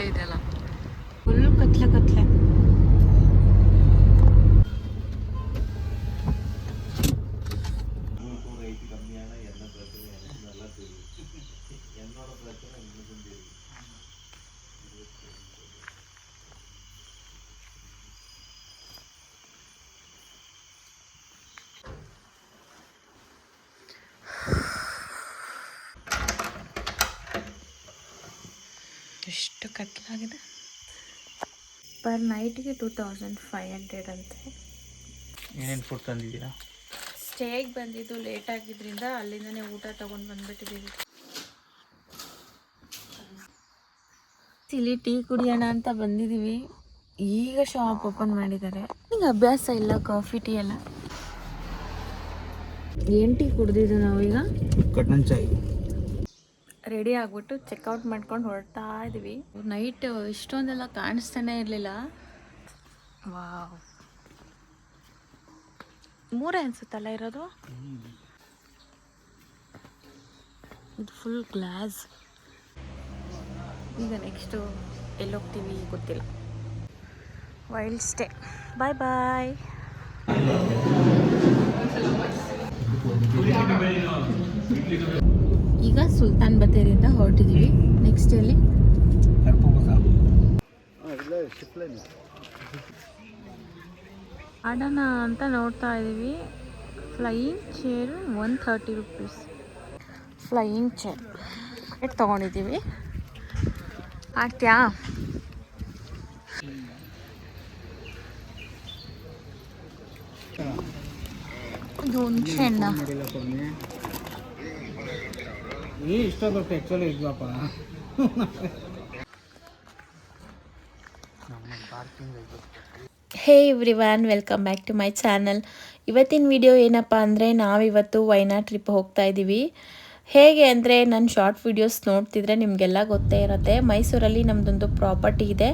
ಇದೇ ಇದೆಲ್ಲ ಫುಲ್ ಕತ್ಲೆ ಕತ್ಲೆ ಎಷ್ಟು ಕತ್ಲಾಗಿದೆ ಪರ್ ನೈಟ್ಗೆ ಟೂ ತೌಸಂಡ್ ಫೈವ್ ಹಂಡ್ರೆಡ್ ಅಂತೆ. ಏನೇನು ಫುಡ್ ತಂದಿದ್ದೀರಾ? ಸ್ಟೇಗೆ ಬಂದಿದ್ದು ಲೇಟ್ ಆಗಿದ್ರಿಂದ ಅಲ್ಲಿಂದನೇ ಊಟ ತಗೊಂಡು ಬಂದ್ಬಿಟ್ಟಿದ್ದೀವಿ ಇಲ್ಲಿ ಟೀ ಕುಡಿಯೋಣ ಅಂತ ಬಂದಿದ್ದೀವಿ ಈಗ ಶಾಪ್ ಓಪನ್ ಮಾಡಿದ್ದಾರೆ. ಈಗ ಅಭ್ಯಾಸ ಇಲ್ಲ ಕಾಫಿ ಟೀ ಎಲ್ಲ? ಏನು ಟೀ ಕುಡ್ದಿದ್ದು ನಾವೀಗ? ಕಟ್ಟನ್ ಚಾಯ್. ರೆಡಿ ಆಗ್ಬಿಟ್ಟು ಚೆಕ್ಔಟ್ ಮಾಡ್ಕೊಂಡು ಹೊರಡ್ತಾ ಇದೀವಿ. ನೈಟ್ ಇಷ್ಟೊಂದೆಲ್ಲ ಕಾಣಿಸ್ತಾನೆ ಇರಲಿಲ್ಲ. ವಾವ್ ಮೂರೇ ಅನ್ಸುತ್ತಲ್ಲ ಇರೋದು? ಇದು ಫುಲ್ ಗ್ಲಾಸ್ ಈಗ ನೆಕ್ಸ್ಟು ಎಲ್ಲಿ ಹೋಗ್ತೀವಿ ಗೊತ್ತಿಲ್ಲ ವೈಲ್ಡ್ ಸ್ಟೇ ಬಾಯ್ ಬಾಯ್ ಈಗ ಸುಲ್ತಾನ್ ಅಂತ ಹೊರಟಿದ್ದೀವಿ. ನೆಕ್ಸ್ಟ್ ಅಲ್ಲಿ. ಆಡೋಣ ಅಂತ ನೋಡ್ತಾ ಇದ್ದೀವಿ. Flying chair one thirty rupees flying chair at ತೊಗೊಂಡಿದ್ದೀವಿ. ಆಗ್ತೀಯಾ? ಇದು ಹುಣಸೆ ಹಣ್ಣ ಈ actually ಇದ್ವಪ್ಪ. Hey everyone welcome back to my channel ಇವತ್ತಿನ ವಿಡಿಯೋ ಏನಪ್ಪ ಅಂದರೆ ನಾವಿವತ್ತು ವೈನಾಡ್ ಟ್ರಿಪ್ ಹೋಗ್ತಾ ಇದ್ದೀವಿ ಹೇಗೆ ಅಂದರೆ ನನ್ನ ಶಾರ್ಟ್ ವಿಡಿಯೋಸ್ ನೋಡ್ತಿದ್ರೆ ನಿಮಗೆಲ್ಲ ಗೊತ್ತೇ ಇರುತ್ತೆ. ಮೈಸೂರಲ್ಲಿ ನಮ್ಮದೊಂದು ಪ್ರಾಪರ್ಟಿ ಇದೆ.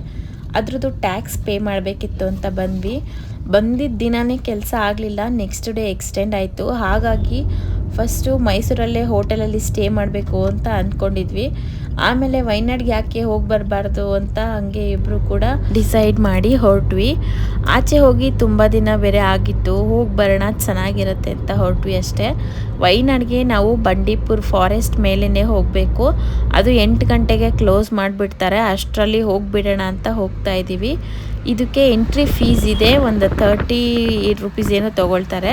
ಅದ್ರದ್ದು ಟ್ಯಾಕ್ಸ್ ಪೇ ಮಾಡಬೇಕಿತ್ತು ಅಂತ ಬಂದ್ವಿ. ಬಂದಿದ್ದ ದಿನವೇ ಕೆಲಸ ಆಗಲಿಲ್ಲ ನೆಕ್ಸ್ಟ್ ಡೇ ಎಕ್ಸ್ಟೆಂಡ್ ಆಯಿತು. ಹಾಗಾಗಿ ಫಸ್ಟು ಮೈಸೂರಲ್ಲೇ ಹೋಟೆಲಲ್ಲಿ ಸ್ಟೇ ಮಾಡಬೇಕು ಅಂತ ಅಂದ್ಕೊಂಡಿದ್ವಿ ಆಮೇಲೆ ವೈನಾಡ್ಗೆ ಯಾಕೆ ಹೋಗಿ ಬರಬಾರ್ದು ಅಂತ ಹಂಗೆ ಇಬ್ಬರು ಕೂಡ ಡಿಸೈಡ್ ಮಾಡಿ ಹೊರಟ್ವಿ. ಆಚೆ ಹೋಗಿ ತುಂಬ ದಿನ ಬೇರೆ ಆಗಿತ್ತು. ಹೋಗಿ ಬರೋಣ ಚೆನ್ನಾಗಿರುತ್ತೆ ಅಂತ ಹೊರಟ್ವಿ ಅಷ್ಟೇ. ವೈನಾಡ್ಗೆ ನಾವು ಬಂಡೀಪುರ್ ಫಾರೆಸ್ಟ್ ಮೇಲೇ ಹೋಗಬೇಕು. ಅದು ಎಂಟು ಗಂಟೆಗೆ ಕ್ಲೋಸ್ ಮಾಡಿಬಿಡ್ತಾರೆ. ಅಷ್ಟರಲ್ಲಿ ಹೋಗಿಬಿಡೋಣ ಅಂತ ಹೋಗ್ತಾ ಇದ್ದೀವಿ ಇದಕ್ಕೆ ಎಂಟ್ರಿ ಫೀಸ್ ಇದೆ. ಒಂದು ತರ್ಟಿ ರುಪೀಸ್ ಏನೋ ತೊಗೊಳ್ತಾರೆ.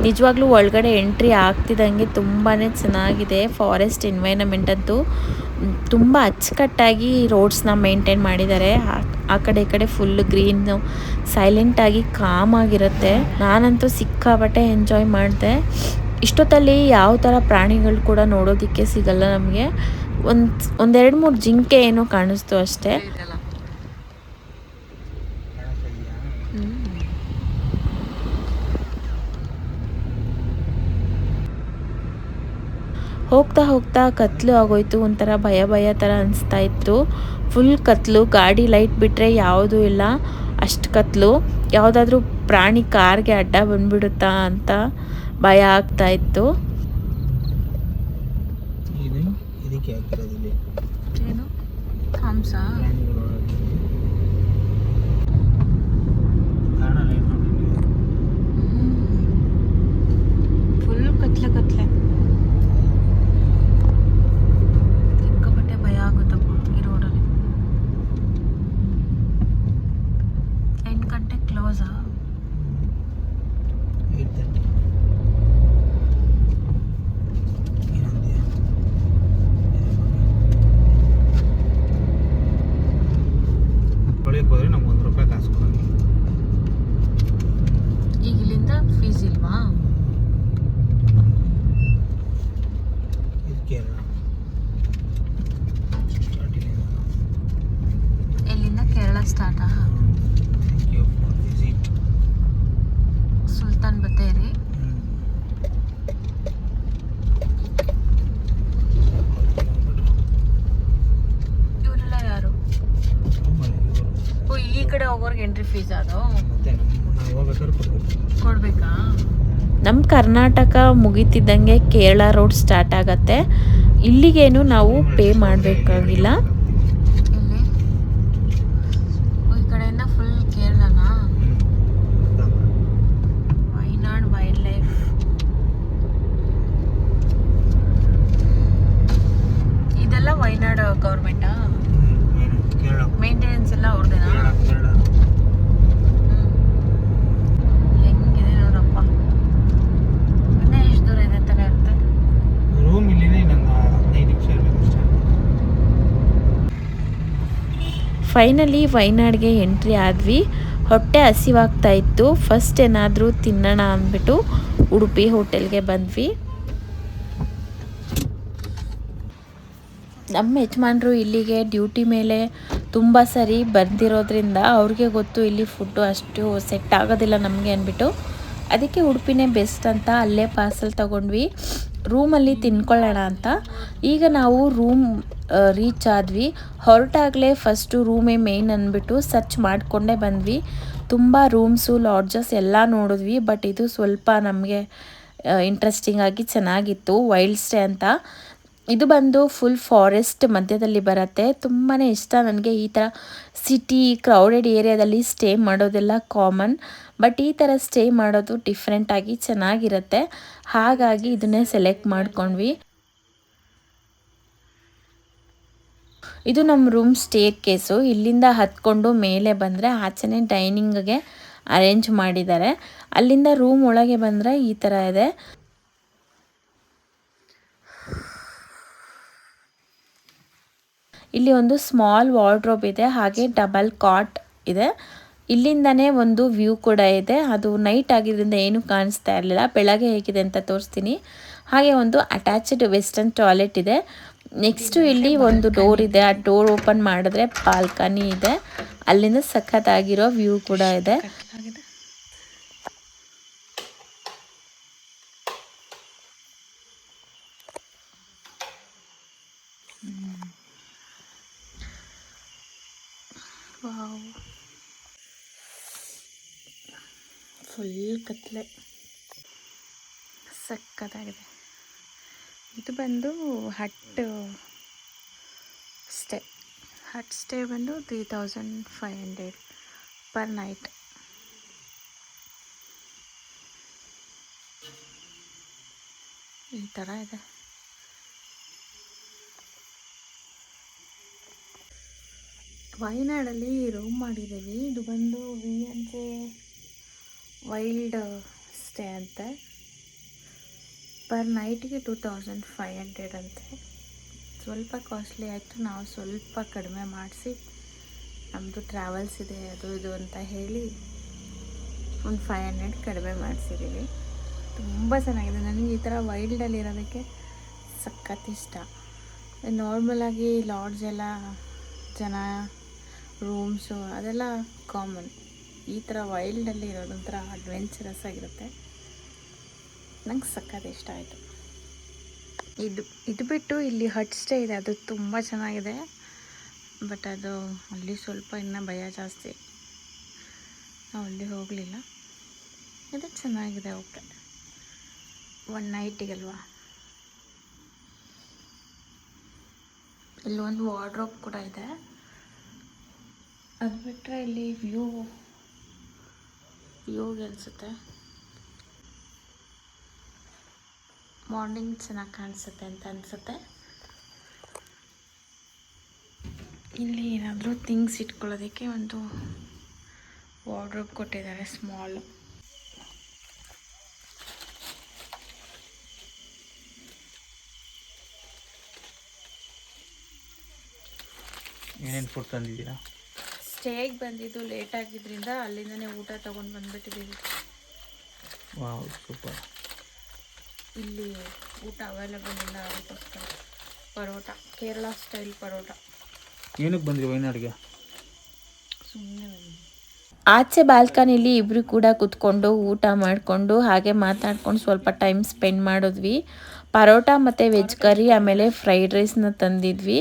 ನಿಜವಾಗ್ಲೂ ಒಳಗಡೆ ಎಂಟ್ರಿ ಆಗ್ತಿದ್ದಂಗೆ ತುಂಬಾ ಚೆನ್ನಾಗಿದೆ. ಫಾರೆಸ್ಟ್ ಎನ್ವೈರಮೆಂಟ್ ಅಂತೂ ತುಂಬ ಅಚ್ಚುಕಟ್ಟಾಗಿ ರೋಡ್ಸ್ನ ಮೇಂಟೈನ್ ಮಾಡಿದ್ದಾರೆ. ಆ- ಕಡೆ ಈ ಕಡೆ ಫುಲ್ ಗ್ರೀನು ಸೈಲೆಂಟಾಗಿ ಕಾಮಾಗಿರುತ್ತೆ ನಾನಂತೂ ಸಿಕ್ಕಾಪಟ್ಟೆ ಎಂಜಾಯ್ ಮಾಡಿದೆ. ಇಷ್ಟೊತ್ತಲ್ಲಿ ಯಾವ ಥರ ಪ್ರಾಣಿಗಳು ಕೂಡ ನೋಡೋದಕ್ಕೆ ಸಿಗಲ್ಲ ನಮಗೆ. ಒಂದು, ಒಂದೆರಡು ಮೂರು ಜಿಂಕೆ ಏನೋ ಕಾಣಿಸ್ತು ಅಷ್ಟೇ. ಹೋಗ್ತಾ ಹೋಗ್ತಾ ಕತ್ಲು ಆಗೋಯ್ತು ಒಂಥರ ಭಯ ಭಯ ಥರ ಅನಿಸ್ತಾ ಇತ್ತು. ಫುಲ್ ಕತ್ಲು ಗಾಡಿ ಲೈಟ್ ಬಿಟ್ಟರೆ ಯಾವುದೂ ಇಲ್ಲ. ಅಷ್ಟು ಕತ್ಲು. ಯಾವುದಾದ್ರೂ ಪ್ರಾಣಿ ಕಾರ್ಗೆ ಅಡ್ಡ ಬಂದ್ಬಿಡುತ್ತಾ ಅಂತ ಭಯ ಆಗ್ತಾ ಇತ್ತು. ಏನು ಹಂಸ ಪ್ರಾಣಿಗಳು ಕಾಣಲ್ಲ ಏನು ನೋಡಿ ಫುಲ್ ಕತ್ಲೆ ಕತ್ಲೆ ಸಿಕ್ಕಾಪಟ್ಟೆ ಭಯ ಆಗುತ್ತಪ್ಪ ಈ ರೋಡಲ್ಲಿ ಎಂಟು ಗಂಟೆ ಕ್ಲೋಸಾ ಏಟ್ ತರ್ಟಿ ಏನಂದೆ ಹೊಳಿಗೆ ಹೋದ್ರೆ ನಮ್ಗೆ ಒಂದು ರೂಪಾಯಿ ಕಾಸು ಕೊಡೋದು ಈಗ ಇಲ್ಲಿಂದ ಫೀಸ್ ಇಲ್ವಾ ಇದು ಕೇರಳ ಸ್ಟಾರ್ಟಿಂಗ್ ಎಲ್ಲಿಂದ Kerala ಸ್ಟಾರ್ಟಾ thank you for visit Sultan Bathery ಇವರೆಲ್ಲ ಯಾರು ಓ ಈ ಕಡೆ ಹೋಗೋರ್ಗೆ ಎಂಟ್ರಿ ಫೀಸ್ ಅದು ಮತ್ತೆ ನಮ್ಮ ನಾವು ಹೋಗ್ಬೇಕಾದ್ರೆ ಕೊಡ್ಬೇಕು ಕೊಡ್ಬೇಕಾ ನಮ್ಮ ಕರ್ನಾಟಕ ಮುಗಿತಿದ್ದಂಗೆ ಕೇರಳ ರೋಡ್ ಸ್ಟಾರ್ಟ್ ಆಗುತ್ತೆ. ಇಲ್ಲಿಗೇನು ನಾವು ಪೇ ಮಾಡಬೇಕಾಗಿಲ್ಲ. ಫೈನಲಿ ವೈನಾಡ್ಗೆ ಎಂಟ್ರಿ ಆದ್ವಿ. ಹೊಟ್ಟೆ ಹಸಿವಾಗ್ತಾ ಇತ್ತು. ಫಸ್ಟ್ ಏನಾದರೂ ತಿನ್ನೋಣ ಅಂದ್ಬಿಟ್ಟು ಉಡುಪಿ ಹೋಟೆಲ್ಗೆ ಬಂದ್ವಿ. ನಮ್ಮ ಯಜಮಾನ್ರು ಇಲ್ಲಿಗೆ ಡ್ಯೂಟಿ ಮೇಲೆ ತುಂಬ ಸರಿ ಬಂದಿರೋದ್ರಿಂದ ಅವ್ರಿಗೆ ಗೊತ್ತು ಇಲ್ಲಿ ಫುಡ್ಡು ಅಷ್ಟು ಸೆಟ್ ಆಗೋದಿಲ್ಲ ನಮಗೆ ಅಂದ್ಬಿಟ್ಟು. ಅದಕ್ಕೆ ಉಡುಪಿನೇ ಬೆಸ್ಟ್ ಅಂತ ಅಲ್ಲೇ ಪಾರ್ಸೆಲ್ ತಗೊಂಡ್ವಿ. ರೂಮಲ್ಲಿ ತಿನ್ಕೊಳ್ಳೋಣ ಅಂತ. ಈಗ ನಾವು ರೂಮ್ ರೀಚ್ ಆದ್ವಿ. ಹೊರಟಾಗಲೇ ಫಸ್ಟು ರೂಮೇ ಮೇಯ್ನ್ ಅಂದ್ಬಿಟ್ಟು ಸರ್ಚ್ ಮಾಡಿಕೊಂಡೇ ಬಂದ್ವಿ. ತುಂಬ ರೂಮ್ಸು ಲಾಡ್ಜಸ್ ಎಲ್ಲ ನೋಡಿದ್ವಿ ಬಟ್ ಇದು ಸ್ವಲ್ಪ ನಮಗೆ ಇಂಟ್ರೆಸ್ಟಿಂಗ್ ಆಗಿ ಚೆನ್ನಾಗಿತ್ತು ವೈಲ್ಡ್ ಸ್ಟೇ ಅಂತ. ಇದು ಬಂದು ಫುಲ್ ಫಾರೆಸ್ಟ್ ಮಧ್ಯದಲ್ಲಿ ಬರುತ್ತೆ. ತುಂಬಾ ಇಷ್ಟ. ನನಗೆ ಈ ಥರ ಸಿಟಿ ಕ್ರೌಡೆಡ್ ಏರಿಯಾದಲ್ಲಿ ಸ್ಟೇ ಮಾಡೋದೆಲ್ಲ ಕಾಮನ್ ಬಟ್ ಈ ಥರ ಸ್ಟೇ ಮಾಡೋದು ಡಿಫ್ರೆಂಟಾಗಿ ಚೆನ್ನಾಗಿರುತ್ತೆ. ಹಾಗಾಗಿ ಇದನ್ನೇ ಸೆಲೆಕ್ಟ್ ಮಾಡ್ಕೊಂಡ್ವಿ. ಇದು ನಮ್ಮ ರೂಮ್ ಸ್ಟೇ ಕೇಸು ಇಲ್ಲಿಂದ ಹತ್ಕೊಂಡು ಮೇಲೆ ಬಂದರೆ ಆಚೆನೆ ಡೈನಿಂಗ್ಗೆ ಅರೇಂಜ್ ಮಾಡಿದ್ದಾರೆ. ಅಲ್ಲಿಂದ ರೂಮ್ ಒಳಗೆ ಬಂದರೆ ಈ ಥರ ಇದೆ. ಇಲ್ಲಿ ಒಂದು ಸ್ಮಾಲ್ ವಾರ್ಡ್ರೋಬ್ ಇದೆ, ಹಾಗೆ ಡಬಲ್ ಕಾಟ್ ಇದೆ. ಇಲ್ಲಿಂದನೇ ಒಂದು ವ್ಯೂ ಕೂಡ ಇದೆ. ಅದು ನೈಟ್ ಆಗಿದ್ದರಿಂದ ಏನು ಕಾಣಿಸ್ತಾ ಇರಲಿಲ್ಲ. ಬೆಳಗ್ಗೆ ಹೇಗಿದೆ ಅಂತ ತೋರಿಸ್ತೀನಿ. ಹಾಗೆ ಒಂದು ಅಟ್ಯಾಚ್ಡ್ ವೆಸ್ಟರ್ನ್ ಟಾಯ್ಲೆಟ್ ಇದೆ. ನೆಕ್ಸ್ಟು ಇಲ್ಲಿ ಒಂದು ಡೋರ್ ಇದೆ. ಆ ಡೋರ್ ಓಪನ್ ಮಾಡಿದ್ರೆ ಬಾಲ್ಕನಿ ಇದೆ. ಅಲ್ಲಿಂದ ಸಖತ್ತಾಗಿರೋ ವ್ಯೂ ಕೂಡ ಇದೆ ವಾವ್ ಕತ್ಲೆ. ಸಕ್ಕತ್ತಾಗಿದೆ ಇದು ಬಂದು ಹಟ್ ಸ್ಟೇ ಹಟ್ ಸ್ಟೇ ಬಂದು three thousand five hundred per night ಈ ಥರ ಇದೆ. ವಯನಾಡಲ್ಲಿ ರೂಮ್ ಮಾಡಿದ್ದೀವಿ. ಇದು ಬಂದು ವಿ ಜೆ ವೈಲ್ಡ್ ಸ್ಟೇ ಅಂತೆ ಪರ್ ನೈಟ್ಗೆ ಟೂ ತೌಸಂಡ್ ಫೈವ್ ಹಂಡ್ರೆಡ್ ಅಂತೆ ಸ್ವಲ್ಪ ಕಾಸ್ಟ್ಲಿ ಆಯಿತು ನಾವು ಸ್ವಲ್ಪ ಕಡಿಮೆ ಮಾಡಿಸಿ ನಮ್ಮದು ಟ್ರಾವೆಲ್ಸ್ ಇದೆ ಅದು ಇದು ಅಂತ ಹೇಳಿ ಒಂದು ಫೈವ್ ಹಂಡ್ರೆಡ್ ಕಡಿಮೆ ಮಾಡಿಸಿದ್ದೀವಿ ತುಂಬ ಚೆನ್ನಾಗಿದೆ ನನಗೆ ಈ ಥರ ವೈಲ್ಡಲ್ಲಿ ಇರೋದಕ್ಕೆ ಸಖತ್ ಇಷ್ಟ ನಾರ್ಮಲಾಗಿ ಲಾಡ್ಜ್ ಎಲ್ಲ ಜನ ರೂಮ್ಸು ಅದೆಲ್ಲ ಕಾಮನ್ ಈ ಥರ ವೈಲ್ಡಲ್ಲಿ ಇರೋದೊಂಥರ ಅಡ್ವೆಂಚರಸ್ ಆಗಿರುತ್ತೆ. ನಂಗೆ ಸಖತ್ ಇಷ್ಟ ಆಯಿತು. ಇದು ಇದು ಬಿಟ್ಟು ಇಲ್ಲಿ ಹಟ್ ಸ್ಟೇ ಇದೆ. ಅದು ತುಂಬ ಚೆನ್ನಾಗಿದೆ. ಬಟ್ ಅದು ಅಲ್ಲಿ ಸ್ವಲ್ಪ ಇನ್ನೂ ಭಯ ಜಾಸ್ತಿ. ನಾವು ಅಲ್ಲಿ ಹೋಗಲಿಲ್ಲ. ಇದು ಚೆನ್ನಾಗಿದೆ, ಓಕೆ. ಒನ್ ನೈಟಿಗಲ್ವಾ? ಇಲ್ಲೊಂದು ವಾರ್ಡ್ರೋಬ್ ಕೂಡ ಇದೆ. ಅದು ಬಿಟ್ಟರೆ ಇಲ್ಲಿ ವ್ಯೂ ವ್ಯೂಗೆ ಅನಿಸುತ್ತೆ. ಮಾರ್ನಿಂಗ್ ಚೆನ್ನಾಗಿ ಕಾಣಿಸುತ್ತೆ ಅಂತ ಅನಿಸುತ್ತೆ. ಇಲ್ಲಿ ಏನಾದರೂ ಥಿಂಗ್ಸ್ ಇಟ್ಕೊಳ್ಳೋದಕ್ಕೆ ಒಂದು ವಾರ್ಡ್ರೋಬ್ ಕೊಟ್ಟಿದ್ದಾರೆ ಸ್ಮಾಲ್ ಏನೇನು ಫುಡ್ ತಂದಿದ್ದೀರಾ? ಸ್ಟೇಗೆ ಬಂದಿದ್ದು ಲೇಟ್ ಆಗಿದ್ದರಿಂದ ಅಲ್ಲಿಂದನೇ ಊಟ ತೊಗೊಂಡು ಬಂದ್ಬಿಟ್ಟಿದ್ದೀವಿ ವಾವ್ ಸೂಪರ್ ಇಲ್ಲಿ ಊಟ ಅವೈಲೇಬಲ್ ಇಲ್ಲ ಅದಕ್ಕೋಸ್ಕರ ಪರೋಟ ಕೇರಳ ಸ್ಟೈಲ್ ಪರೋಟ. ಏನಕ್ಕೆ ಬಂದ್ರಿ ವಯನಾಡ್ಗೆ ಸುಮ್ಮನೆ ಆಚೆ ಬಾಲ್ಕನಿಲಿ ಇಬ್ಬರು ಕೂಡ ಕುತ್ಕೊಂಡು ಊಟ ಮಾಡಿಕೊಂಡು ಹಾಗೆ ಮಾತಾಡ್ಕೊಂಡು ಸ್ವಲ್ಪ ಟೈಮ್ ಸ್ಪೆಂಡ್ ಮಾಡಿದ್ವಿ. ಪರೋಟ ಮತ್ತು ವೆಜ್ ಕರಿ ಆಮೇಲೆ ಫ್ರೈಡ್ ರೈಸ್ನ ತಂದಿದ್ವಿ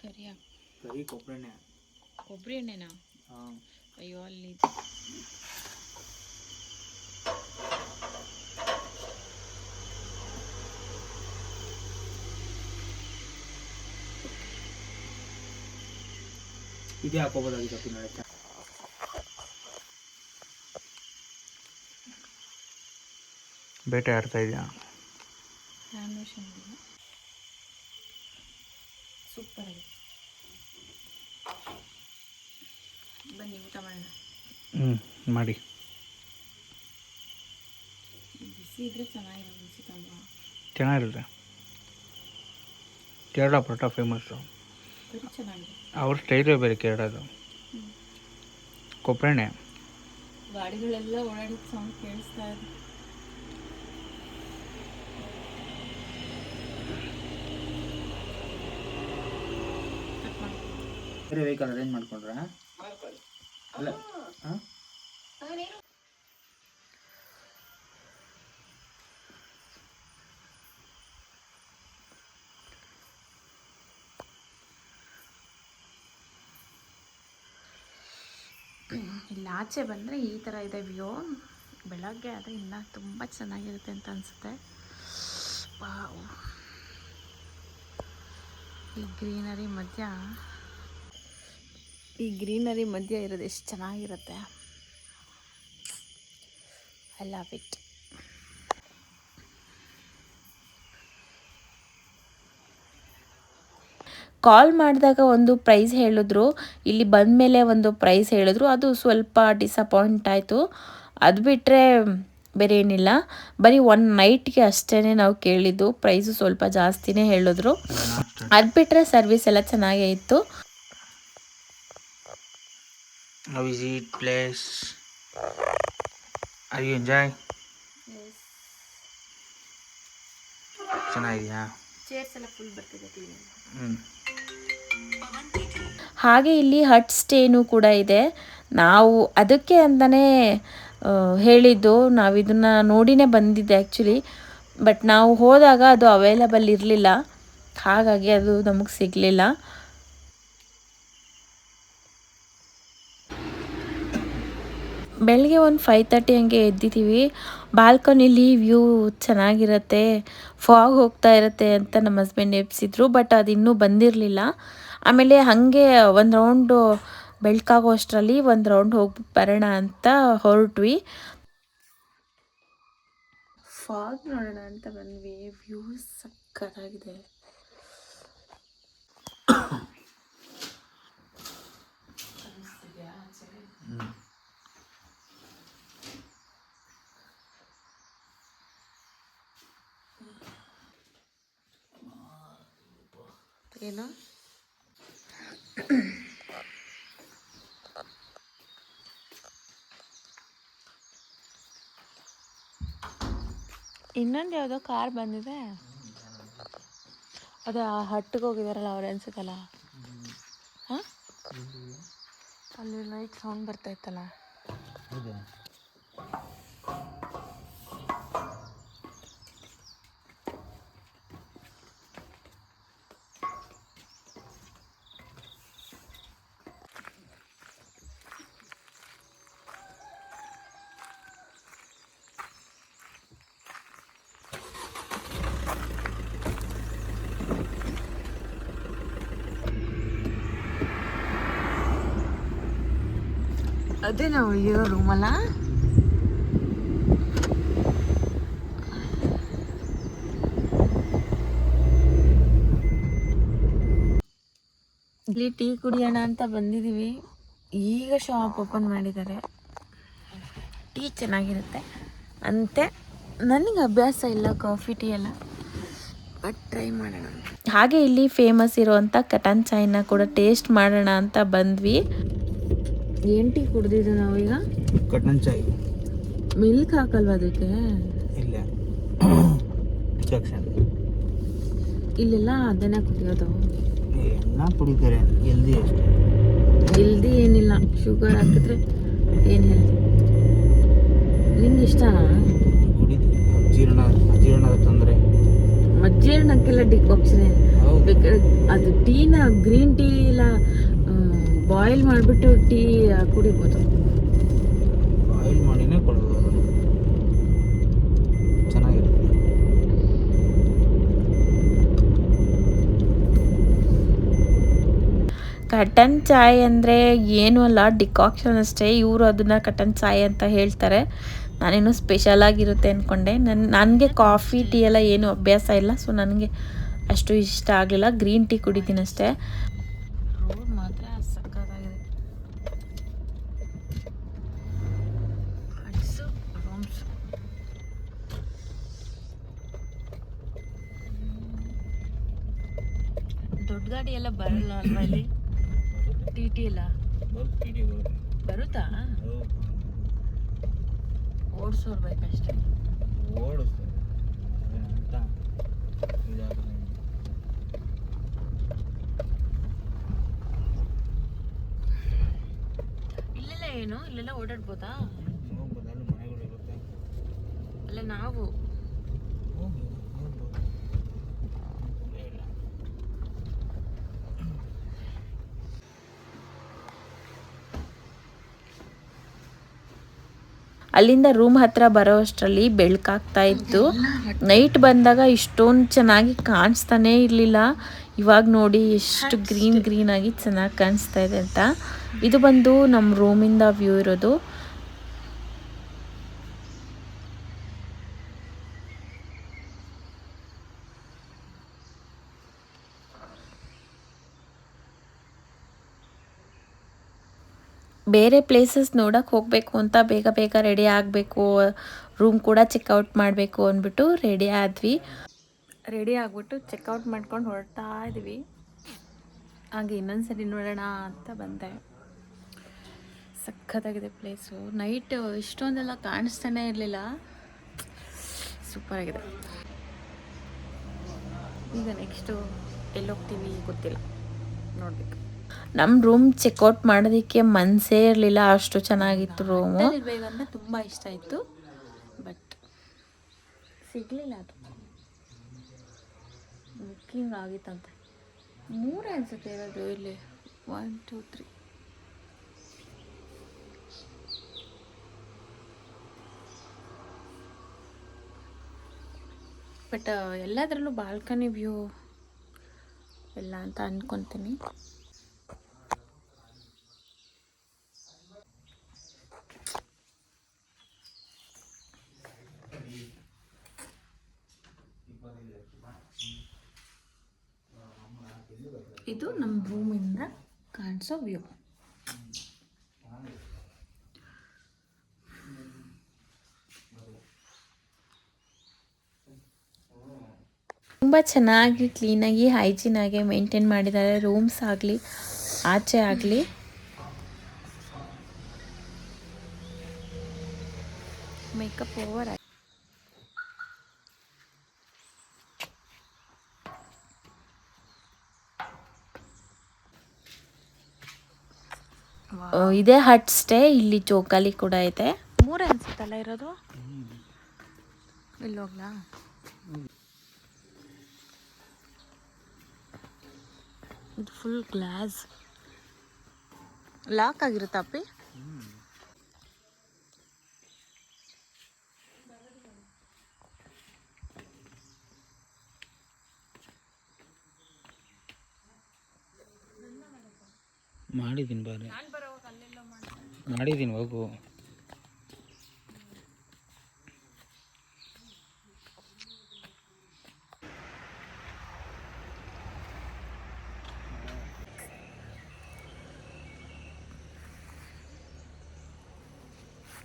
ಕರಿ ಕರಿ ಕೊಬ್ಬರೆಣ್ಣೆ ಕೊಬ್ಬರಿ ಎಣ್ಣೆನಾ? ಹಾಂ. ಅಯ್ಯೋ ಅಲ್ಲಿ ಇದೇ. ಹಾಕೋಬೋದಾಗಿತ್ತು ತಿನ್ನೋಣ ಬೇಟೆ ಆಡ್ತಾ ಇದೆಯಾ ಹ್ಯಾಂಡ್ ವಾಶ್ ಸೂಪರ್ ಆಗಿದೆ ಬನ್ನಿ ಊಟ ಮಾಡೋಣ ಹ್ಞೂ ಮಾಡಿ. ಚೆನ್ನಾಗಿರುತ್ತೆ. ಕೇರಳ ಪರೋಟ ಫೇಮಸ್ಸು ಚೆನ್ನಾಗಿದೆ. ಅವ್ರ ಸ್ಟೈಲೇ ಬೇರೆ ಕೇರಳದು ಕೊಬ್ಬರಣೆ ಗಾಡಿಗಳೆಲ್ಲ ಓಡಾಡಿದ ಸೌಂಡ್ ಕೇಳಿಸ್ತಾ ಇದೆ. ಬೇರೆ ವೆಹಿಕಲ್ ಅರೇಂಜ್ ಮಾಡ್ಕೊಂಡ್ರಾ? ಅಲ್ಲ ಹಾಂ? ಇಲ್ಲಿ ಆಚೆ ಬಂದರೆ ಈ ಥರ ಇದೆ ವ್ಯೂ. ಬೆಳಗ್ಗೆ ಆದರೆ ಇನ್ನ ತುಂಬ ಚೆನ್ನಾಗಿರುತ್ತೆ ಅಂತ ಅನಿಸುತ್ತೆ. ಈ ಗ್ರೀನರಿ ಮಧ್ಯ, ಈ ಗ್ರೀನರಿ ಮಧ್ಯ ಇರೋದು ಎಷ್ಟು ಚೆನ್ನಾಗಿರುತ್ತೆ. I love it. ಕಾಲ್ ಮಾಡಿದಾಗ ಒಂದು ಪ್ರೈಸ್ ಹೇಳಿದ್ರು. ಇಲ್ಲಿ ಬಂದ ಮೇಲೆ ಒಂದು ಪ್ರೈಸ್ ಹೇಳಿದ್ರು. ಅದು ಸ್ವಲ್ಪ ಡಿಸಪಾಯಿಂಟ್ ಆಯಿತು. ಅದು ಬಿಟ್ಟರೆ ಬೇರೆ ಏನಿಲ್ಲ. ಬರೀ ಒನ್ ನೈಟ್ಗೆ ಅಷ್ಟೇ ನಾವು ಕೇಳಿದ್ದು. ಪ್ರೈಸು ಸ್ವಲ್ಪ ಜಾಸ್ತಿನೇ ಹೇಳಿದ್ರು. ಅದು ಬಿಟ್ಟರೆ ಸರ್ವಿಸ್ ಎಲ್ಲ ಚೆನ್ನಾಗೇ ಇತ್ತು. Place? Are you enjoy? ಚೆನ್ನಾಗಿದೆಯಾ? ಚೇರ್ಸ್ ಎಲ್ಲ ಫುಲ್ ಬರ್ತಿದೆ ಹ್ಞೂ ಹಾಗೆ ಇಲ್ಲಿ ಹಟ್ ಸ್ಟೇನು ಕೂಡ ಇದೆ. ನಾವು ಅದಕ್ಕೆ ಅಂತಲೇ ಹೇಳಿದ್ದು. ನಾವು ಇದನ್ನು ನೋಡಿನೇ ಬಂದಿದ್ದೆ ಆ್ಯಕ್ಚುಲಿ ಬಟ್ ನಾವು ಹೋದಾಗ ಅದು ಅವೈಲಬಲ್ ಇರಲಿಲ್ಲ. ಹಾಗಾಗಿ ಅದು ನಮಗೆ ಸಿಗಲಿಲ್ಲ. ಬೆಳಗ್ಗೆ ಒಂದು ಫೈವ್ ತರ್ಟಿ ಹಂಗೆ ಎದ್ದಿದ್ದೀವಿ. ಬಾಲ್ಕನಿಲಿ ವ್ಯೂ ಚೆನ್ನಾಗಿರುತ್ತೆ ಫಾಗ್ ಹೋಗ್ತಾ ಇರುತ್ತೆ ಅಂತ ನಮ್ಮ ಹಸ್ಬೆಂಡ್ ಎಬ್ಸಿದ್ರು ಬಟ್ ಅದು ಇನ್ನೂ ಬಂದಿರಲಿಲ್ಲ. ಆಮೇಲೆ ಹಾಗೆ ಒಂದು ರೌಂಡು ಬೆಳ್ಕಾಗೋ ಅಷ್ಟರಲ್ಲಿ ಒಂದು ರೌಂಡ್ ಹೋಗಿ ಬರೋಣ ಅಂತ ಹೊರಟ್ವಿ. ಫಾಗ್ ನೋಡೋಣ ಅಂತ ಬಂದ್ವಿ. ವ್ಯೂ ಸಕ್ಕತ್ತಾಗಿದೆ ಏನು? ಇನ್ನೊಂದು ಯಾವುದೋ ಕಾರ್ ಬಂದಿದೆ. ಅದು ಆ ಹಟ್ಟಿಗೆ ಹೋಗಿದಾರಲ್ಲ ಅವ್ರು ಅನ್ಸುತ್ತಲ್ಲ? ಹಾಂ? ಅಲ್ಲಿ ಲೈಟ್ ಸೌಂಡ್ ಬರ್ತಾ ಇತ್ತಲ್ಲ? ಅದೇ ನಾವು ಇರೋ ರೂಮಲ್ಲ ಇಲ್ಲಿ ಟೀ ಕುಡಿಯೋಣ ಅಂತ ಬಂದಿದ್ದೀವಿ. ಈಗ ಶಾಪ್ ಓಪನ್ ಮಾಡಿದ್ದಾರೆ. ಟೀ ಚೆನ್ನಾಗಿರುತ್ತೆ. ಅಂತೆ, ನನಗೆ ಅಭ್ಯಾಸ ಇಲ್ಲ ಕಾಫಿ ಟೀ ಎಲ್ಲ. ಬಟ್ ಟ್ರೈ ಮಾಡೋಣ. ಹಾಗೆ ಇಲ್ಲಿ ಫೇಮಸ್ ಇರುವಂಥ ಕಟನ್ ಚಾಯ್ನ ಕೂಡ ಟೇಸ್ಟ್ ಮಾಡೋಣ ಅಂತ ಬಂದ್ವಿ. ಏನು ಟೀ ಕುಡ್ದಿದ್ದು ನಾವೀಗ? ಕಟ್ನನ್ ಚಾಯ್ ಮಿಲ್ಕ್ ಹಾಕಲ್ವಾ ಅದಕ್ಕೆ? ಇಲ್ಲ. ಡಿಕಾಕ್ಷನ್ ಇಲ್ಲೆಲ್ಲ ಅದನ್ನೇ ಕುಡಿಯೋದು. ಎಲ್ಲ ಕುಡಿತಾರೆ. ಎಲ್ದಿ ಅಷ್ಟೇ. ಎಲ್ದಿ ಏನಿಲ್ಲ. ಶುಗರ್ ಹಾಕಿದ್ರೆ ಏನು ಹೆಲ್ದಿ ನಿಂಗೆ ಇಷ್ಟನಾ? ಕುಡಿತೀವಿ ಅಜೀರ್ಣ ಅಜೀರ್ಣದ ತೊಂದರೆ. ಅಜೀರ್ಣಕ್ಕೆಲ್ಲ ಡಿಕಾಕ್ಷನ್ ಆಪ್ಷನ್ ಬೇಕಾದ್ರೆ ಅದು ಟೀನ ಗ್ರೀನ್ ಟೀ ಇಲ್ಲ ಬಾಯ್ಲ್ ಮಾಡಿಬಿಟ್ಟು ಟೀ ಕುಡಿಬೋದು. ಬಾಯ್ಲ್ ಮಾಡಿನೇ ಕೊಡ್ಬೋದು ಚೆನ್ನಾಗಿರುತ್ತೆ ಕಟನ್ ಚಾಯ್ ಅಂದರೆ ಏನೂ ಅಲ್ಲ ಡಿಕಾಕ್ಷನ್ ಅಷ್ಟೇ. ಇವರು ಅದನ್ನು ಕಟನ್ ಚಾಯ್ ಅಂತ ಹೇಳ್ತಾರೆ. ನಾನೇನು ಸ್ಪೆಷಲ್ ಆಗಿರುತ್ತೆ ಅಂದ್ಕೊಂಡೆ ನನ್ನ ನನಗೆ ಕಾಫಿ ಟೀ ಎಲ್ಲ ಏನು ಅಭ್ಯಾಸ ಇಲ್ಲ ಸೊ ನನಗೆ ಅಷ್ಟು ಇಷ್ಟ ಆಗಲಿಲ್ಲ ಗ್ರೀನ್ ಟೀ ಕುಡಿತೀನಿ ಅಷ್ಟೇ ರೋಡ್ ಮಾತ್ರ ಸಕ್ಕತ್ತಾಗಿದೆ ದೊಡ್ಡ ಗಾಡಿ ಎಲ್ಲ ಬರಲ್ಲ ಅಲ್ವಾ ಇಲ್ಲಿ? ಟಿ ಟಿ ಎಲ್ಲ? ಬರುತ್ತೆ. ಓಡಿಸೋರ್ ಬೇಕಷ್ಟೇ ಇದಾಗಲ್ಲ ಇಲ್ಲೆಲ್ಲ ಏನು? ಇಲ್ಲೆಲ್ಲ ಓಡಾಡ್ಬೋದಾ? ಅಲ್ಲ ನಾವು ಹೋಗಿ ಹೋಗ್ಬೋದು ತೊಂದ್ರೆ ಇಲ್ಲ ಅಲ್ಲಿಂದ ರೂಮ್ ಹತ್ರ ಬರೋ ಅಷ್ಟರಲ್ಲಿ ಬೆಳಕಾಗ್ತಾ ಇತ್ತು. ನೈಟ್ ಬಂದಾಗ ಇಷ್ಟೊಂದು ಚೆನ್ನಾಗಿ ಕಾಣಿಸ್ತಾನೆ ಇರಲಿಲ್ಲ. ಇವಾಗ ನೋಡಿ ಎಷ್ಟು ಗ್ರೀನ್ ಗ್ರೀನ್ ಆಗಿ ಚೆನ್ನಾಗಿ ಕಾಣಿಸ್ತಾ ಇದೆ ಅಂತ. ಇದು ಬಂದು ನಮ್ಮ ರೂಮಿಂದ ವ್ಯೂ ಇರೋದು. ಬೇರೆ ಪ್ಲೇಸಸ್ ನೋಡಕ್ಕೆ ಹೋಗಬೇಕು ಅಂತ ಬೇಗ ಬೇಗ ರೆಡಿ ಆಗಬೇಕು ರೂಮ್ ಕೂಡ ಚೆಕ್ಔಟ್ ಮಾಡಬೇಕು ಅಂದ್ಬಿಟ್ಟು ರೆಡಿ ಆದ್ವಿ. ರೆಡಿ ಆಗಿಬಿಟ್ಟು ಚೆಕ್ಔಟ್ ಮಾಡ್ಕೊಂಡು ಹೊರಡ್ತಾ ಇದ್ವಿ. ಹಾಗೆ ಇನ್ನೊಂದ್ಸರಿ ನೋಡೋಣ ಅಂತ ಬಂದೆ. ಸಖತ್ತಾಗಿದೆ ಪ್ಲೇಸು ನೈಟ್ ಇಷ್ಟೊಂದೆಲ್ಲ ಕಾಣಿಸ್ತಾನೆ ಇರಲಿಲ್ಲ. ಸೂಪರಾಗಿದೆ. ಈಗ ನೆಕ್ಸ್ಟು ಎಲ್ಲೋಗ್ತೀವಿ ಗೊತ್ತಿಲ್ಲ. ನೋಡಬೇಕು. ನಮ್ಮ ರೂಮ್ ಚೆಕ್ಔಟ್ ಮಾಡೋದಕ್ಕೆ ಮನಸ್ಸೇ ಇರಲಿಲ್ಲ ಅಷ್ಟು ಚೆನ್ನಾಗಿತ್ತು ರೂಮು ತುಂಬಾ ತುಂಬ ಇಷ್ಟ ಆಯಿತು. ಬಟ್ ಸಿಗಲಿಲ್ಲ ಅದು. ಬುಕ್ಕಿಂಗ್ ಆಗಿತ್ತಂತೆ. ಮೂರೇ ಅನ್ಸುತ್ತೆ ಇರೋದು ಇಲ್ಲಿ. ಒನ್ ಟೂ ತ್ರೀ ಬಟ್ ಎಲ್ಲದರಲ್ಲೂ ಬಾಲ್ಕನಿ ವ್ಯೂ ಎಲ್ಲ ಅಂತ ಅನ್ಕೊತೀನಿ. ಇದು ನಮ್ಮ ರೂಮಿಂದ ಕಾಣಿಸೋ ವ್ಯೂ. ತುಂಬ ಚೆನ್ನಾಗಿ ಕ್ಲೀನಾಗಿ ಹೈಜೀನಾಗಿ ಮೇಂಟೈನ್ ಮಾಡಿದ್ದಾರೆ. ರೂಮ್ಸ್ ಆಗಲಿ, ಆಚೆ ಆಗಲಿ. ಇದೇ ಹಟ್ ಸ್ಟೇ ಇಲ್ಲಿ ಜೋಕಾಲಿ ಕೂಡ ಇದೆ. ಮೂರೇ ಅನ್ಸುತ್ತಲ್ಲ ಇರೋದು? ಇಲ್ಲಿ ಹೋಗ್ಲಾ? ಇದು ಫುಲ್ ಗ್ಲಾಸ್ ಲಾಕ್ ಆಗಿರುತ್ತಾ ಅಪ್ಪಿ? ಮಾಡಿದ್ದೀನಿ ಬಾರಿ ಮಾಡಿದ್ದೀನಿ ಹೋಗು.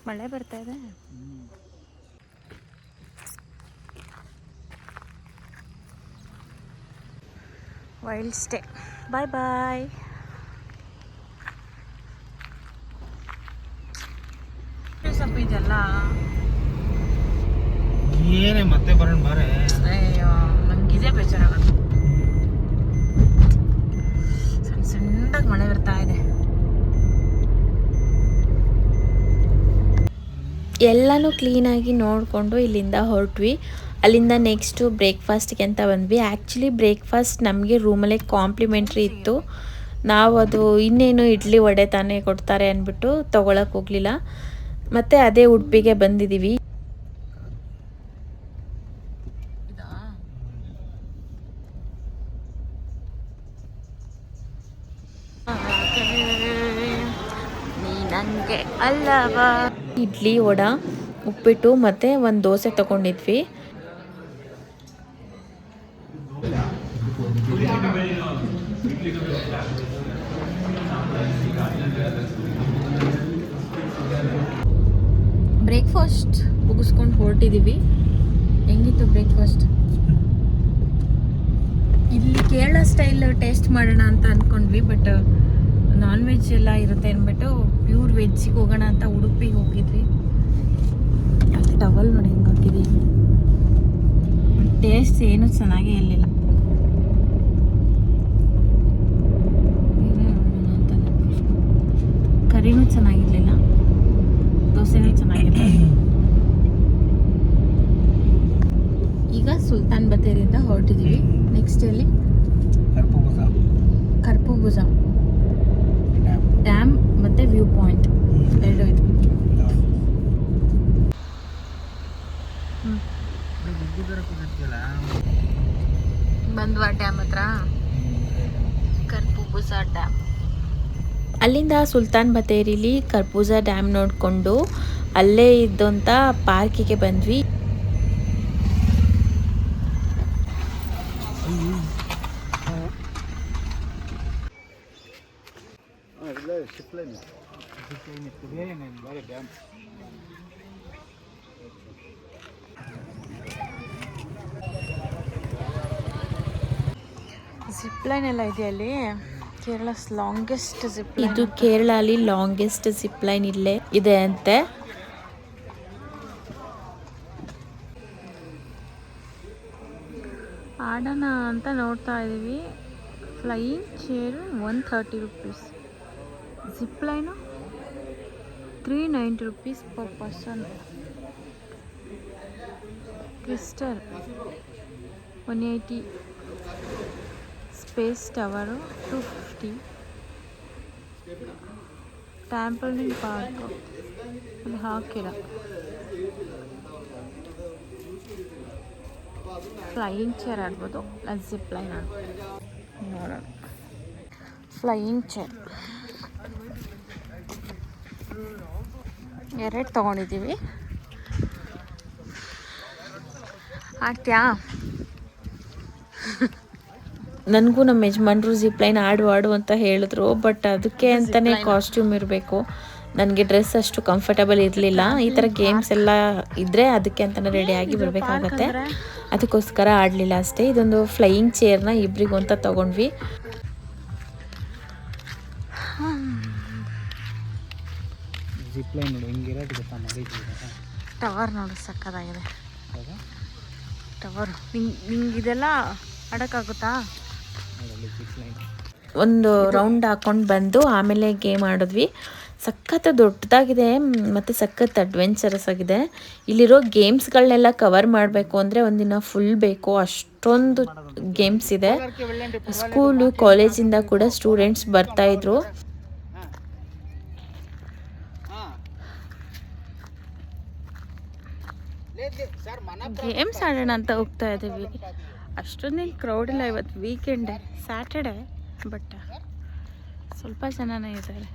ಮಳೆ ಬರ್ತಾ ಇದೆ? ವೈಲ್ಡ್ ಸ್ಟೇ ಬಾಯ್ ಬಾಯ್ ಸ್ವಲ್ಪ ಇದೆಲ್ಲ ಏನೇ ಮತ್ತೆ ಬರೋಣ ಬಾರೆ. ಅಯ್ಯೋ ನಂಗಿದೇ ಸಣ್ಣ ಸಣ್ಣದಾಗಿ ಮಳೆ ಬರ್ತಾ ಇದೆ. ಎಲ್ಲನೂ ಕ್ಲೀನಾಗಿ ನೋಡಿಕೊಂಡು ಇಲ್ಲಿಂದ ಹೊರಟ್ವಿ. ಅಲ್ಲಿಂದ ನೆಕ್ಸ್ಟು ಬ್ರೇಕ್ಫಾಸ್ಟ್ಗೆ ಅಂತ ಬಂದ್ವಿ. ಆ್ಯಕ್ಚುಲಿ ಬ್ರೇಕ್ಫಾಸ್ಟ್ ನಮಗೆ ರೂಮಲ್ಲೇ ಕಾಂಪ್ಲಿಮೆಂಟ್ರಿ ಇತ್ತು. ನಾವು ಅದು ಇನ್ನೇನು ಇಡ್ಲಿ ವಡೆ ತಾನೇ ಕೊಡ್ತಾರೆ ಅಂದ್ಬಿಟ್ಟು ತೊಗೊಳಕ್ಕೆ ಹೋಗಲಿಲ್ಲ. ಮತ್ತು ಅದೇ ಉಡುಪಿಗೆ ಬಂದಿದ್ದೀವಿ. ಇಡ್ಲಿ ವಡ ಉಪ್ಪಿಟ್ಟು ಮತ್ತೆ ಒಂದು ದೋಸೆ ತಗೊಂಡಿದ್ವಿ. ಹೊರಟಿದ್ದೀವಿ ಹೆಂಗಿತ್ತು ಬ್ರೇಕ್ಫಾಸ್ಟ್ ಇಲ್ಲಿ ಕೇರಳ ಸ್ಟೈಲ್ ಟೇಸ್ಟ್ ಮಾಡೋಣ ಅಂತ ಅಂದ್ಕೊಂಡ್ವಿ ಬಟ್ ನಾನ್ ವೆಜ್ ಎಲ್ಲ ಇರುತ್ತೆ ಅಂದ್ಬಿಟ್ಟು ಪ್ಯೂರ್ ವೆಜ್ಜಿಗೆ ಹೋಗೋಣ ಅಂತ ಉಡುಪಿಗೆ ಹೋಗಿದ್ವಿ. ಅಲ್ಲಿ ಟವಲ್ ನೋಡಿ ಹೆಂಗೆ ಹಾಕಿದ್ವಿ. ಟೇಸ್ಟ್ ಏನು ಚೆನ್ನಾಗೇ ಇರಲಿಲ್ಲ. ಕರಿನೂ ಚೆನ್ನಾಗಿರಲಿಲ್ಲ. ದೋಸೆನೂ ಚೆನ್ನಾಗಿರಲಿಲ್ಲ ಈಗ ಸುಲ್ತಾನ್ ಅಂತ ಹೊರಟಿದ್ದೀವಿ. ನೆಕ್ಸ್ಟ್ ಅಲ್ಲಿ ಕರ್ಪೂಬುಜ ಕರ್ಪೂಗುಜ ಡ್ಯಾಮ್ ಮತ್ತೆ ವ್ಯೂ ಪಾಯಿಂಟ್ ಎರಡು ಇದೆ. ಬಂದ್ವಾ ಡ್ಯಾಮ್ ಹತ್ರ? ಕರ್ಪೂಬುಜ ಡ್ಯಾಮ್ ಅಲ್ಲಿಂದ ಸುಲ್ತಾನ್ ಬತ್ತೇರಿಲಿ ಕರ್ಪೂಜ ಡ್ಯಾಮ್ ನೋಡಿಕೊಂಡು ಅಲ್ಲೇ ಇದ್ದಂಥ ಪಾರ್ಕಿಗೆ ಬಂದ್ವಿ. ಜಿಪ್ ಲೈನ್ ಎಲ್ಲ ಇದೆ ಅಲ್ಲಿ ಕೇರಳ ಲಾಂಗೆಸ್ಟ್ ಜಿಪ್ ಇದು ಕೇರಳ ಅಲ್ಲಿ ಲಾಂಗೆಸ್ಟ್ ಜಿಪ್ ಲೈನ್ ಇಲ್ಲೇ ಇದೆ ಅಂತೆ. ಆಡೋಣ ಅಂತ ನೋಡ್ತಾ ಇದ್ದೀವಿ. Flying chair one thirty rupees zip line three ninety rupees per person crystal one eighty space tower two fifty trampoline park ಅಲ್ಲಿ ಹಾಕಿಲ್ಲ ಫ್ಲೈಯಿಂಗ್ ಚೇರ್ ಆಡ್ಬೋದು ಅದು ಜಿಪ್ ಲೈನ್ ಆಡ್ಬೋದು ನೋಡೋಣ ಫ್ಲೈಯಿಂಗ್ ಚೇರ್ ಎರಡು ತೊಗೊಂಡಿದ್ದೀವಿ ಆಡ್ತೀಯಾ ನನಗೂ ನಮ್ಮ ಯಜಮಾನ್ರು ಜಿಪ್ ಲೈನ್ ಆಡು ಆಡು ಅಂತ ಹೇಳಿದ್ರು. ಬಟ್ ಅದಕ್ಕೆ ಅಂತಾನೆ ಕಾಸ್ಟ್ಯೂಮ್ ಇರಬೇಕು. ನನಗೆ ಡ್ರೆಸ್ ಅಷ್ಟು ಕಂಫರ್ಟಬಲ್ ಇರಲಿಲ್ಲ. ಈ ಥರ ಗೇಮ್ಸ್ ಎಲ್ಲ ಇದ್ದರೆ ಅದಕ್ಕೆ ಅಂತಲೇ ರೆಡಿಯಾಗಿ ಬರಬೇಕಾಗತ್ತೆ ಅದಕ್ಕೋಸ್ಕರ ಆಡಲಿಲ್ಲ ಅಷ್ಟೇ. ಇದೊಂದು ಫ್ಲೈಯಿಂಗ್ ಚೇರ್ನ ಇಬ್ಬರಿಗೂ ಅಂತ ತೊಗೊಂಡ್ವಿ. ಟವರ್ ನೋಡು ಸಕ್ಕದಾಗಿದೆ ಟವರ್ ನಿಂಗೆ ನಿಂಗೆ ಇದೆಲ್ಲ ಆಡೋಕ್ಕಾಗುತ್ತಾ? ಒಂದು ರೌಂಡ್ ಹಾಕೊಂಡು ಬಂದು ಆಮೇಲೆ ಗೇಮ್ ಆಡಿದ್ವಿ. ಸಖತ್ ದೊಡ್ಡದಾಗಿದೆ ಮತ್ತು ಸಖತ್ ಅಡ್ವೆಂಚರಸ್ ಆಗಿದೆ. ಇಲ್ಲಿರೋ ಗೇಮ್ಸ್ಗಳನ್ನೆಲ್ಲ ಕವರ್ ಮಾಡಬೇಕು ಅಂದರೆ ಒಂದಿನ ಫುಲ್ ಬೇಕು. ಅಷ್ಟೊಂದು ಗೇಮ್ಸ್ ಇದೆ. ಸ್ಕೂಲು ಕಾಲೇಜಿಂದ ಕೂಡ ಸ್ಟೂಡೆಂಟ್ಸ್ ಬರ್ತಾಯಿದ್ರು ಗೇಮ್ಸ್ ಆಡೋಣ ಅಂತ ಹೋಗ್ತಾ ಇದ್ದೀವಿ ಅಷ್ಟೊಂದೇನು ಕ್ರೌಡ್ ಇಲ್ಲ ಇವತ್ತು ವೀಕೆಂಡೇ ಸ್ಯಾಟರ್ಡೆ ಬಟ್ ಸ್ವಲ್ಪ ಜನನೇ ಇದ್ದಾರೆ.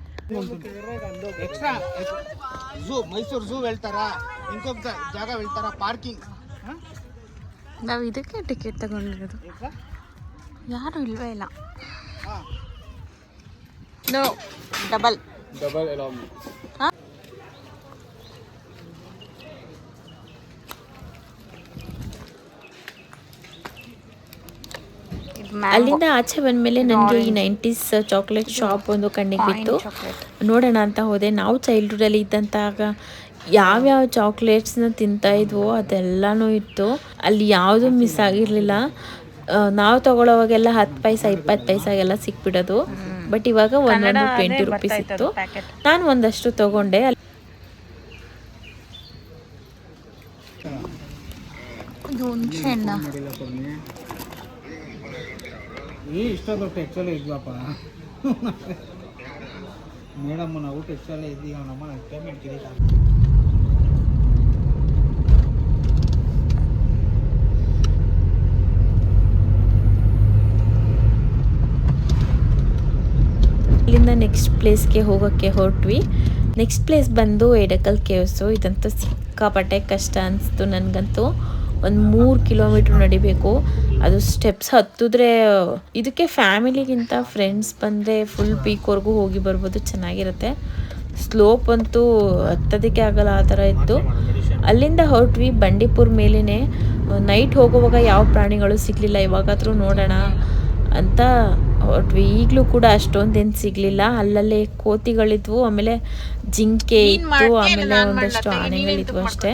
ಎಕ್ಸ್ಟ್ರಾ ಝೂ ಮೈಸೂರು ಝೂ ಹೇಳ್ತಾರ? ಇಂಕೊಬ್ಬ ಜಾಗ ಹೇಳ್ತಾರ? ಪಾರ್ಕಿಂಗ್ ನಾವು ಇದಕ್ಕೆ ಟಿಕೆಟ್ ತಗೊಂಡಿರೋದು. ಯಾರು ಇಲ್ವೇ ಇಲ್ಲ. ನೋ ಡಬಲ್ ಡಬಲ್ ಅಲ್ಲಿಂದ ಆಚೆ ಬಂದ್ಮೇಲೆ ನನಗೆ ಈ ನೈಂಟೀಸ್ ಚಾಕ್ಲೇಟ್ ಶಾಪ್ ಒಂದು ಕಣ್ಣಿಗೆ ಬಿತ್ತು ನೋಡೋಣ ಅಂತ ಹೋದೆ. ನಾವು ಚೈಲ್ಡ್ಹುಡಲ್ಲಿ ಇದ್ದಂತಾಗ ಯಾವ್ಯಾವ ಚಾಕ್ಲೇಟ್ಸ್ನ ತಿಂತಾ ಇದ್ವೋ ಅದೆಲ್ಲನೂ ಇತ್ತು. ಅಲ್ಲಿ ಯಾವುದೂ ಮಿಸ್ ಆಗಿರಲಿಲ್ಲ. ನಾವು ತಗೊಳ್ಳೋವಾಗೆಲ್ಲ ಹತ್ತು ಪೈಸಾ ಇಪ್ಪತ್ತು ಪೈಸಾಗೆಲ್ಲ ಸಿಕ್ಬಿಡೋದು. ಬಟ್ ಇವಾಗ ಒಂದೊಂದು ಟ್ವೆಂಟಿ ರುಪೀಸ್ ಇತ್ತು ನಾನು ಒಂದಷ್ಟು ತಗೊಂಡೆ. ಅಲ್ಲಿ ಇದು ಹುಣಸೆ ಹಣ್ಣು ಮಾಡಿಲ್ಲ ಕೊಡ್ನಿ ಈ ಇಷ್ಟೊತ್ತು ಟೆಕ್ಸಲ್ಲೇ ಇದ್ವಪ್ಪ. ಮೇಡಮ್ ನಾವು ಟೆಕ್ಸಲ್ಲೇ ಇದ್ದೀವಿ ನಮ್ಮ ಪೇಮೆಂಟ್ ಇದೆ ಇಲ್ಲಿಂದ ನೆಕ್ಸ್ಟ್ ಪ್ಲೇಸ್ಗೆ ಹೋಗೋಕ್ಕೆ ಹೊರಟ್ವಿ. ನೆಕ್ಸ್ಟ್ ಪ್ಲೇಸ್ ಬಂದು ಎಡಕಲ್ ಕೇವ್ಸು ಇದಂತೂ ಸಿಕ್ಕಾಪಟ್ಟೆ ಕಷ್ಟ ಅನಿಸ್ತು ನನಗಂತೂ. ಒಂದು ಮೂರು ಕಿಲೋಮೀಟ್ರ್ ನಡಿಬೇಕು. ಅದು ಸ್ಟೆಪ್ಸ್ ಹತ್ತಿದ್ರೆ ಇದಕ್ಕೆ ಫ್ಯಾಮಿಲಿಗಿಂತ ಫ್ರೆಂಡ್ಸ್ ಬಂದರೆ ಫುಲ್ ಪೀಕ್ವರೆಗೂ ಹೋಗಿ ಬರ್ಬೋದು ಚೆನ್ನಾಗಿರುತ್ತೆ. ಸ್ಲೋಪ್ ಅಂತೂ ಹತ್ತೋದಕ್ಕೆ ಆಗಲ್ಲ ಆ ಥರ ಇತ್ತು. ಅಲ್ಲಿಂದ ಹೊರಟ್ವಿ ಬಂಡೀಪುರ್ ಮೇಲೇ ನೈಟ್ ಹೋಗುವಾಗ ಯಾವ ಪ್ರಾಣಿಗಳು ಸಿಗಲಿಲ್ಲ ಇವಾಗಾದರೂ ನೋಡೋಣ ಅಂತ ಹೊರಟ್ವಿ. ಈಗಲೂ ಕೂಡ ಅಷ್ಟೊಂದೇನು ಸಿಗಲಿಲ್ಲ. ಅಲ್ಲಲ್ಲೇ ಕೋತಿಗಳಿದ್ವು ಆಮೇಲೆ ಜಿಂಕೆ ಇತ್ತು ಆಮೇಲೆ ಒಂದಷ್ಟು ಆನೆಗಳಿದ್ವು ಅಷ್ಟೇ.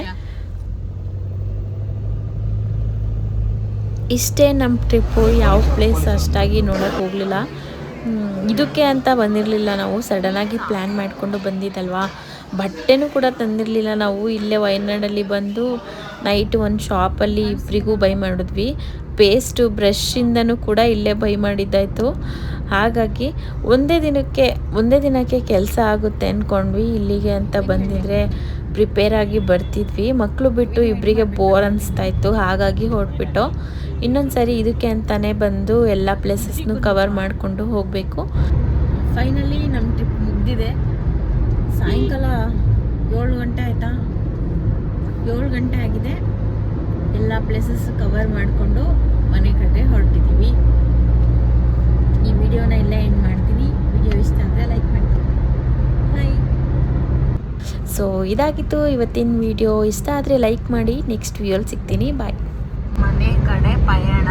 ಇಷ್ಟೇ ನಮ್ಮ ಟ್ರಿಪ್ಪು ಯಾವ ಪ್ಲೇಸ್ ಅಷ್ಟಾಗಿ ನೋಡೋಕೆ ಹೋಗಲಿಲ್ಲ. ಇದಕ್ಕೆ ಅಂತ ಬಂದಿರಲಿಲ್ಲ ನಾವು. ಸಡನ್ನಾಗಿ ಪ್ಲ್ಯಾನ್ ಮಾಡಿಕೊಂಡು ಬಂದಿದ್ದಲ್ವಾ? ಬಟ್ಟೆನೂ ಕೂಡ ತಂದಿರಲಿಲ್ಲ ನಾವು. ಇಲ್ಲೇ ವಯನಾಡಲ್ಲಿ ಬಂದು ನೈಟ್ ಒಂದು ಶಾಪಲ್ಲಿ ಇಬ್ಬರಿಗೂ ಬೈ ಮಾಡಿದ್ವಿ. ಪೇಸ್ಟು ಬ್ರಷಿಂದನೂ ಕೂಡ ಇಲ್ಲೇ ಬೈ ಮಾಡಿದ್ದಾಯಿತು. ಹಾಗಾಗಿ ಒಂದೇ ದಿನಕ್ಕೆ ಒಂದೇ ದಿನಕ್ಕೆ ಕೆಲಸ ಆಗುತ್ತೆ ಅಂದ್ಕೊಂಡ್ವಿ ಇಲ್ಲಿಗೆ ಅಂತ ಬಂದಿದ್ರೆ ಪ್ರಿಪೇರ್ ಆಗಿ ಬರ್ತಿದ್ವಿ. ಮಕ್ಕಳು ಬಿಟ್ಟು ಇಬ್ಬರಿಗೆ ಬೋರ್ ಅನ್ನಿಸ್ತಾ ಇತ್ತು. ಹಾಗಾಗಿ ಹೊರಟ್ಬಿಟ್ಟು ಇನ್ನೊಂದು ಸಾರಿ ಇದಕ್ಕೆ ಅಂತಾನೆ ಬಂದು ಎಲ್ಲ ಪ್ಲೇಸಸ್ನು ಕವರ್ ಮಾಡಿಕೊಂಡು ಹೋಗಬೇಕು. ಫೈನಲಿ ನಮ್ಮ ಟ್ರಿಪ್ ಮುಗ್ದಿದೆ. ಸಾಯಂಕಾಲ ಏಳು ಗಂಟೆ ಆಯಿತಾ? ಏಳು ಗಂಟೆ ಆಗಿದೆ. ಎಲ್ಲ ಪ್ಲೇಸಸ್ ಕವರ್ ಮಾಡಿಕೊಂಡು ಮನೆ ಕಡೆ ಹೊರಟಿದ್ದೀವಿ ಈ ವಿಡಿಯೋನ ಇಲ್ಲೇ ಎಂಡ್ ಮಾಡ್ತೀನಿ. ವಿಡಿಯೋ ಇಷ್ಟ ಆದರೆ ಲೈಕ್ ಮಾಡ್ತೀನಿ. ಬಾಯ್ ಸೊ ಇದಾಗಿತ್ತು ಇವತ್ತಿನ ವಿಡಿಯೋ. ಇಷ್ಟ ಆದರೆ ಲೈಕ್ ಮಾಡಿ. ನೆಕ್ಸ್ಟ್ ವಿಡಿಯೋಲಿ ಸಿಗ್ತೀನಿ. ಬಾಯ್ ಮನೆ ಕಡೆ ಪಯಣ.